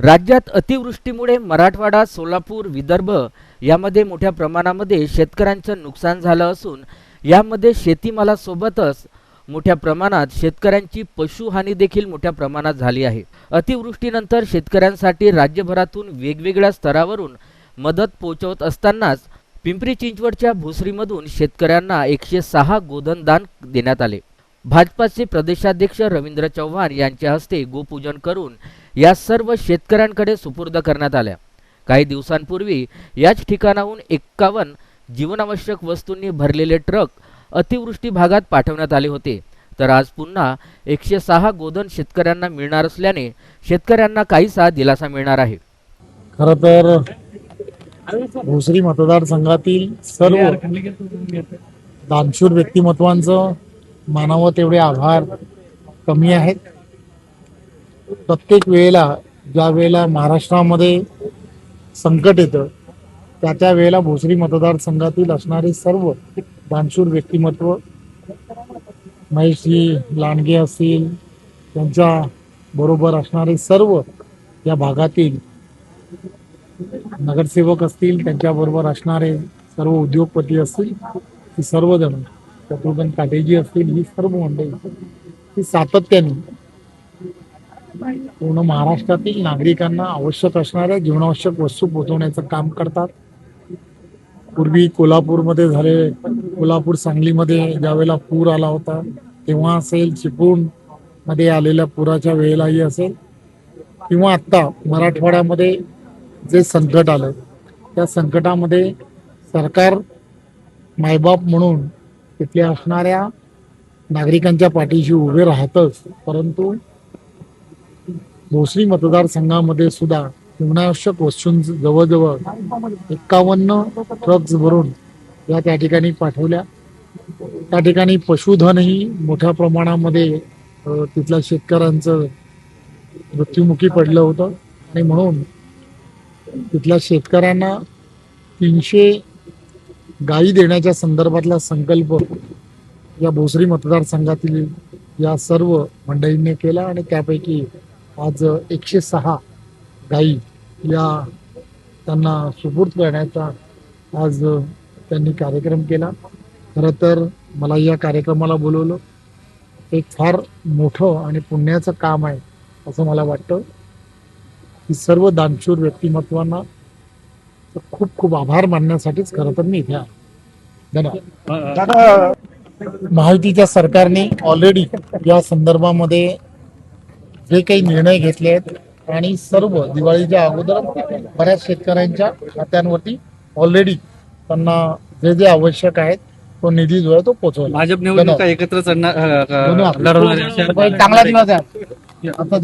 राज्यात अतिवृष्टीमुळे मराठवाडा सोलापूर विदर्भ यामध्ये मोठ्या प्रमाणामध्ये शेतकऱ्यांचं नुकसान झालं असून यामध्ये शेतीमालासोबतच मोठ्या प्रमाणात शेतकऱ्यांची पशुहानी देखील मोठ्या प्रमाणात झाली आहे. अतिवृष्टीनंतर शेतकऱ्यांसाठी राज्यभरातून वेगवेगळ्या स्तरावरून मदत पोहोचवत असतानाच पिंपरी चिंचवडच्या भोसरीमधून शेतकऱ्यांना एकशे सहा गोधन दान देण्यात आले. भाजपाचे प्रदेशाध्यक्ष रवींद्र चव्हाण यांच्या हस्ते गोपूजन करून या सर्व शेतकऱ्यांकडे सुपूर्द करण्यात आल्या. काही दिवसांपूर्वी याच ठिकाणाहून एक्कावन्न जीवनावश्यक वस्तूंनी भरलेले ट्रक अतिवृष्टी भागात पाठवण्यात आले होते. तर आज पुन्हा एकशे सहा गोधन शेतकऱ्यांना मिळणार असल्याने शेतकऱ्यांना काहीसा दिलासा मिळणार आहे. खर तर भोसरी मतदारसंघातील सर्व दानशूर व्यक्तिमत्वांचं मानावं तेवढे आभार कमी आहेत. प्रत्येक वेळेला ज्या वेळेला महाराष्ट्रामध्ये संकट येतं त्या त्या वेळेला भोसरी मतदारसंघातील असणारे सर्व दानशूर व्यक्तिमत्व महेशजी लांडगे असतील त्यांच्या बरोबर असणारे सर्व या भागातील नगरसेवक असतील त्यांच्याबरोबर असणारे सर्व उद्योगपती असतील ही सर्वजण शत्रुघ्न काटेजी असतील ही सर्व मंडळी ही सातत्याने पूर्ण महाराष्ट्रातील नागरिकांना आवश्यक असणाऱ्या जीवनावश्यक वस्तू पोहोचवण्याचं काम करतात. पूर्वी कोल्हापूरमध्ये झाले कोल्हापूर सांगलीमध्ये ज्यावेळेला पूर आला होता तेव्हा असेल चिपळूणमध्ये आलेल्या पुराच्या वेळेलाही असेल किंवा आत्ता मराठवाड्यामध्ये जे संकट आलं त्या संकटामध्ये सरकार मायबाप म्हणून तिथल्या असणाऱ्या नागरिकांच्या पाठीशी उभे राहतच परंतु भोसरी मतदारसंघामध्ये सुद्धा जीवनावश्यक वस्तूंच जवळजवळ एक्कावन्न ट्रक्स भरून या त्या ठिकाणी पाठवल्या. त्या ठिकाणी पशुधनही मोठ्या प्रमाणामध्ये तिथल्या शेतकऱ्यांचं मृत्युमुखी पडलं होतं. आणि म्हणून तिथल्या शेतकऱ्यांना तीनशे गायी देण्याच्या संदर्भातला संकल्प या भोसरी मतदारसंघातील या सर्व मंडळींनी केला आणि त्यापैकी आज एकशे सहा गायी या त्यांना सुपूर्द करण्याचा आज त्यांनी कार्यक्रम केला. खरं तर मला या कार्यक्रमाला बोलवलं. एक फार मोठं आणि पुण्याचं काम आहे असं मला वाटतं. की सर्व दानशूर व्यक्तिमत्वांना खूप खूप आभार मानण्यासाठीच खरं तर मी इथे धन्यवाद. महायुतीच्या सरकारने ऑलरेडी या संदर्भामध्ये जे काही निर्णय घेतले आहेत आणि सर्व दिवाळीच्या अगोदर बऱ्याच शेतकऱ्यांच्या खात्यांवरती ऑलरेडी त्यांना जे जे आवश्यक आहेत तो निधी जो आहे तो पोहोचवला. भाजप निवडणुका एकत्र चांगला दिवस आहे. आता